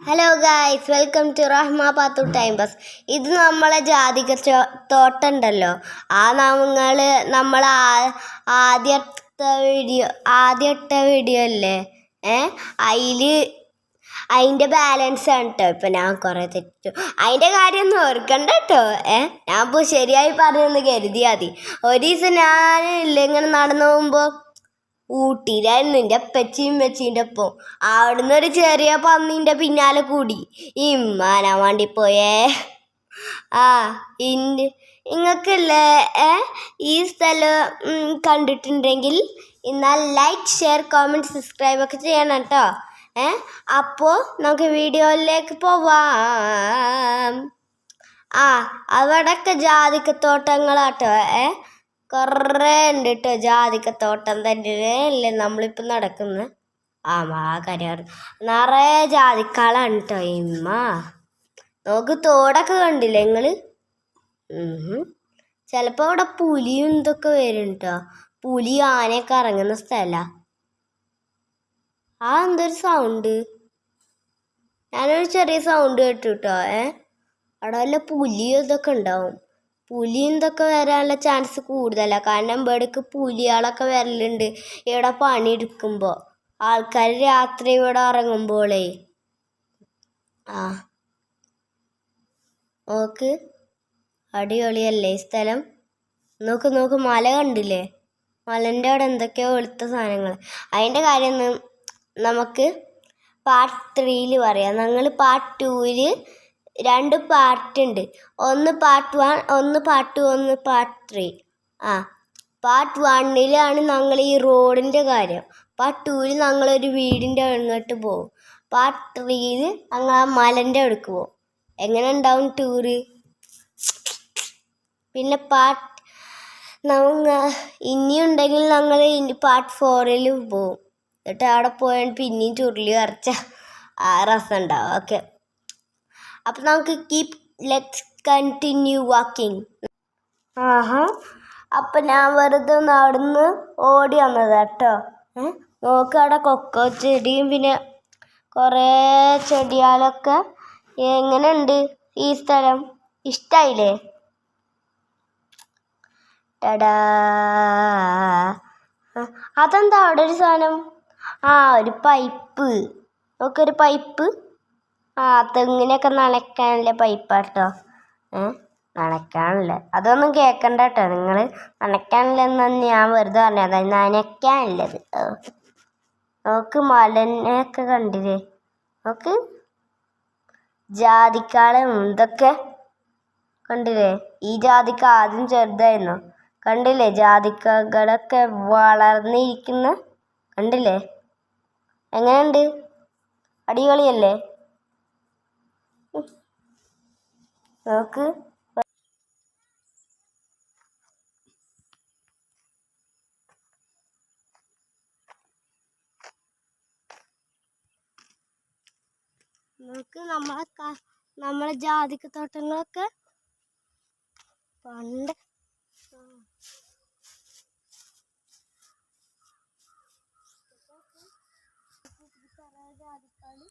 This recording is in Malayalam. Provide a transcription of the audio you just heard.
Hello guys welcome to Rahma Pathu time pass ഇത് നമ്മളെ ജാതിക ചോ- തോട്ടം ഉണ്ടല്ലോ ആ നമ്മൾ നമ്മൾ ആദ്യത്തെ വീഡിയോ ആദ്യത്തെ വീഡിയോ അല്ലേ? ഏ? അതിൽ അതിന്റെ ബാലൻസ് ആണ് കേട്ടോ ഇപ്പം ഞാൻ കുറേ തെറ്റു. അതിന്റെ കാര്യമൊന്നും ഓർക്കണ്ട കേട്ടോ ഏ? ഞാൻ ഇപ്പോൾ ശരിയായി പറഞ്ഞെന്ന് കരുതിയാൽ മതി. ഒരു ദിവസം ഞാൻ ഇല്ല ഇങ്ങനെ നടന്നു പോകുമ്പോൾ ഊട്ടിയിലായിരുന്നു എന്റെ അപ്പച്ചിയും അമ്മച്ചീന്റെ ഒപ്പം അവിടുന്ന് ഒരു ചെറിയ പന്നീന്റെ പിന്നാലെ കൂടി. ഇമ്മാനാ വേണ്ടി പോയേ. ആ ഇന്റെ നിങ്ങൾക്കല്ലേ ഈ സ്ഥലം കണ്ടിട്ടുണ്ടെങ്കിൽ എന്നാൽ ലൈക്ക് ഷെയർ കോമെന്റ് സബ്സ്ക്രൈബ് ഒക്കെ ചെയ്യണം കേട്ടോ. ഏ അപ്പോൾ നമുക്ക് വീഡിയോയിലേക്ക് പോവാം. ആ അവിടെയൊക്കെ ജാതിക്കത്തോട്ടങ്ങളാട്ടോ ഏ. കുറേ ഉണ്ട് കേട്ടോ തന്നെ അല്ലേ നമ്മളിപ്പോൾ നടക്കുന്നത് ആ മാ കരയാറ്. നിറയെ ജാതിക്കാളാണ് കേട്ടോ ഇമ്മ. നോക്ക് തോടൊക്കെ കണ്ടില്ലേ നിങ്ങൾ ചിലപ്പോൾ അവിടെ പുലിയും ഇതൊക്കെ വരും കേട്ടോ പുലി ആനയൊക്കെ ഇറങ്ങുന്ന സ്ഥലമാണ് ആ എന്തൊരു സൗണ്ട് ഞാനൊരു ചെറിയ സൗണ്ട് കേട്ടു കേട്ടോ ഏ? അവിടെ വല്ല പുലിയും ഇതൊക്കെ ഉണ്ടാവും. പുലി വരാനുള്ള ചാൻസ് കൂടുതലാണ് കാരണം ഇവിടേക്ക് പുലികളൊക്കെ വരലുണ്ട്. ഇവിടെ പണിയെടുക്കുമ്പോൾ ആൾക്കാർ രാത്രി ഇവിടെ ഇറങ്ങുമ്പോളേ ആ. നോക്ക്. അടിപൊളിയല്ലേ ഈ സ്ഥലം. നോക്ക് നോക്ക്. മല കണ്ടില്ലേ? മലന്റെ അവിടെ എന്തൊക്കെയോ വെളുത്ത സാധനങ്ങൾ അതിന്റെ കാര്യം നമുക്ക് പാർട്ട് ത്രീയിൽ പറയാം. ഞങ്ങൾ പാർട്ട് ടൂവിൽ രണ്ട് പാർട്ട് ഉണ്ട് ഒന്ന് പാർട്ട് വൺ ഒന്ന് പാർട്ട് ടു ഒന്ന് പാർട്ട് ത്രീ ആ പാർട്ട് വണ്ണിലാണ് ഞങ്ങൾ ഈ റോഡിന്റെ കാര്യം. പാർട്ട് ടൂവിൽ ഞങ്ങളൊരു വീടിന്റെ അങ്ങോട്ട് പോകും. പാർട്ട് ത്രീയിൽ ഞങ്ങൾ ആ മലന്റെ അടുക്ക് പോകും. എങ്ങനെ ഉണ്ടാവും ടൂറ് പിന്നെ പാർട്ട് നമ്മ ഇനിയുണ്ടെങ്കിൽ ഞങ്ങൾ പാർട്ട് ഫോറിൽ പോവും എന്നിട്ട് അവിടെ പോയാൽ പിന്നെയും ചുരുളി വരച്ച ആ രസം ഉണ്ടാവും. ഓക്കെ അപ്പം നമുക്ക് കീപ് ലെറ്റ്സ് കണ്ടിന്യൂ വാക്കിംഗ് ആഹാ. അപ്പം ഞാൻ വെറുതെ നടന്ന് ഓടി വന്നത് കേട്ടോ. നോക്ക് അവിടെ കൊക്കോ ചെടിയും പിന്നെ കുറേ ചെടികളൊക്കെ എങ്ങനെയുണ്ട് ഈ സ്ഥലം? ഇഷ്ടായില്ലേ? ടടാ. അതെന്താ അവിടെ ഒരു സാധനം? ആ ഒരു പൈപ്പ്. നോക്കൊരു പൈപ്പ്. ആ തെങ്ങിനൊക്കെ നനയ്ക്കാനുള്ള പൈപ്പാട്ടോ? ഏ നനയ്ക്കാനുള്ള അതൊന്നും കേൾക്കണ്ട കേട്ടോ നിങ്ങൾ നനയ്ക്കാനുള്ളതെന്ന് ഞാൻ വെറുതെ പറഞ്ഞത് നനയ്ക്കാനുള്ളത്. നോക്ക് മലനെയൊക്കെ കണ്ടില്ലേ? നോക്ക്. ജാതിക്കാളും ഇതൊക്കെ കണ്ടില്ലേ? ഈ ജാതിക്ക ആദ്യം ചെറുതായിരുന്നു. കണ്ടില്ലേ? ജാതിക്കകളൊക്കെ വളർന്നിരിക്കുന്ന കണ്ടില്ലേ? എങ്ങനെയുണ്ട്? അടിപൊളിയല്ലേ? നമുക്ക് നമുക്ക് നമ്മളെ നമ്മളെ ജാതിക്ക തോട്ടങ്ങളൊക്കെ. പണ്ട്. ജാതിക്കാളി